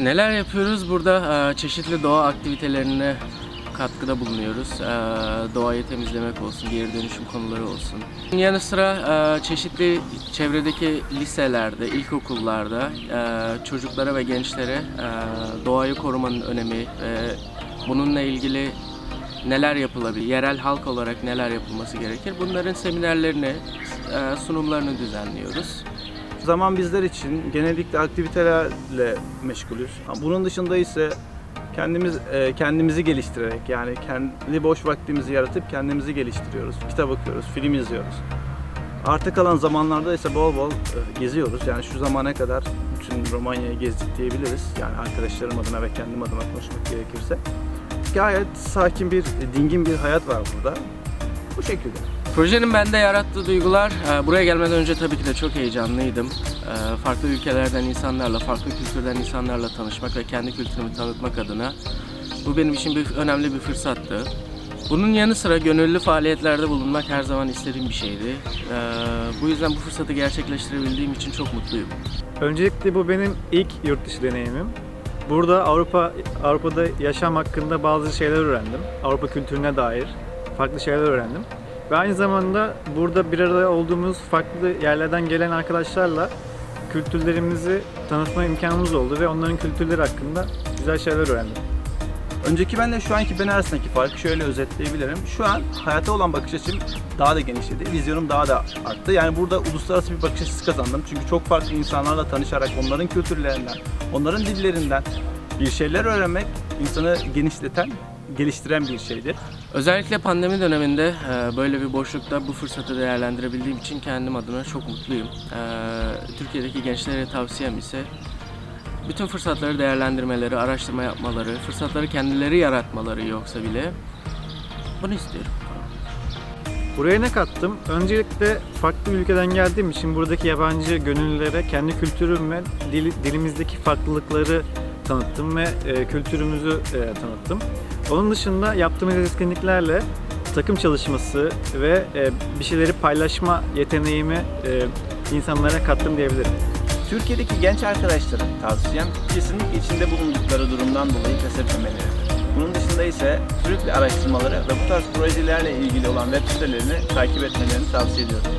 Neler yapıyoruz? Burada e, çeşitli doğa aktivitelerine katkıda bulunuyoruz. E, doğayı temizlemek olsun, geri dönüşüm konuları olsun. Yanı sıra e, çeşitli çevredeki liselerde, ilkokullarda çocuklara ve gençlere doğayı korumanın önemi ve bununla ilgili neler yapılabilir, yerel halk olarak neler yapılması gerekir bunların seminerlerini, sunumlarını düzenliyoruz. Zaman bizler için genellikle aktivitelerle meşgulüz. Bunun dışında ise kendimiz e, kendimizi geliştirerek yani kendi boş vaktimizi yaratıp kendimizi geliştiriyoruz. Kitap okuyoruz, film izliyoruz. Arta kalan zamanlarda ise bol bol e, geziyoruz. Yani şu zamana kadar bütün Romanya'yı gezdik diyebiliriz. Yani arkadaşlarım adına ve kendim adına konuşmak gerekirse. Gayet sakin bir, dingin bir hayat var burada. Bu şekilde. Projenin bende yarattığı duygular, e, buraya gelmeden önce tabii ki de çok heyecanlıydım. E, Farklı ülkelerden insanlarla, farklı kültürden insanlarla tanışmak ve kendi kültürümü tanıtmak adına bu benim için bir önemli bir fırsattı. Bunun yanı sıra gönüllü faaliyetlerde bulunmak her zaman istediğim bir şeydi. E, Bu yüzden bu fırsatı gerçekleştirebildiğim için çok mutluyum. Öncelikle bu benim ilk yurt dışı deneyimim. Burada Avrupa Avrupa'da yaşam hakkında bazı şeyler öğrendim. Avrupa kültürüne dair farklı şeyler öğrendim. Ve aynı zamanda burada bir arada olduğumuz farklı yerlerden gelen arkadaşlarla kültürlerimizi tanıtma imkanımız oldu ve onların kültürleri hakkında güzel şeyler öğrendim. Önceki benle şu anki ben arasındaki farkı şöyle özetleyebilirim. Şu an hayata olan bakış açım daha da genişledi. Vizyonum daha da arttı. Yani burada uluslararası bir bakış açısı kazandım. Çünkü çok farklı insanlarla tanışarak onların kültürlerinden, onların dillerinden bir şeyler öğrenmek insanı genişleten, geliştiren bir şeydir. Özellikle pandemi döneminde e, böyle bir boşlukta bu fırsatı değerlendirebildiğim için kendim adına çok mutluyum. E, Türkiye'deki gençlere tavsiyem ise bütün fırsatları değerlendirmeleri, araştırma yapmaları, fırsatları kendileri yaratmaları yoksa bile bunu istiyorum. Buraya ne kattım? Öncelikle farklı bir ülkeden geldiğim için buradaki yabancı gönüllülere kendi kültürüm ve dil- dilimizdeki farklılıkları tanıttım ve e, kültürümüzü e, tanıttım. Onun dışında yaptığımız etkinliklerle takım çalışması ve e, bir şeyleri paylaşma yeteneğimi e, insanlara kattım diyebilirim. Türkiye'deki genç arkadaşlara tavsiyem kesinlikle içinde bulundukları durumdan dolayı pes. Bunun dışında ise sürekli araştırmaları ve bu tarz projelerle ilgili olan web sitelerini takip etmelerini tavsiye ediyorum.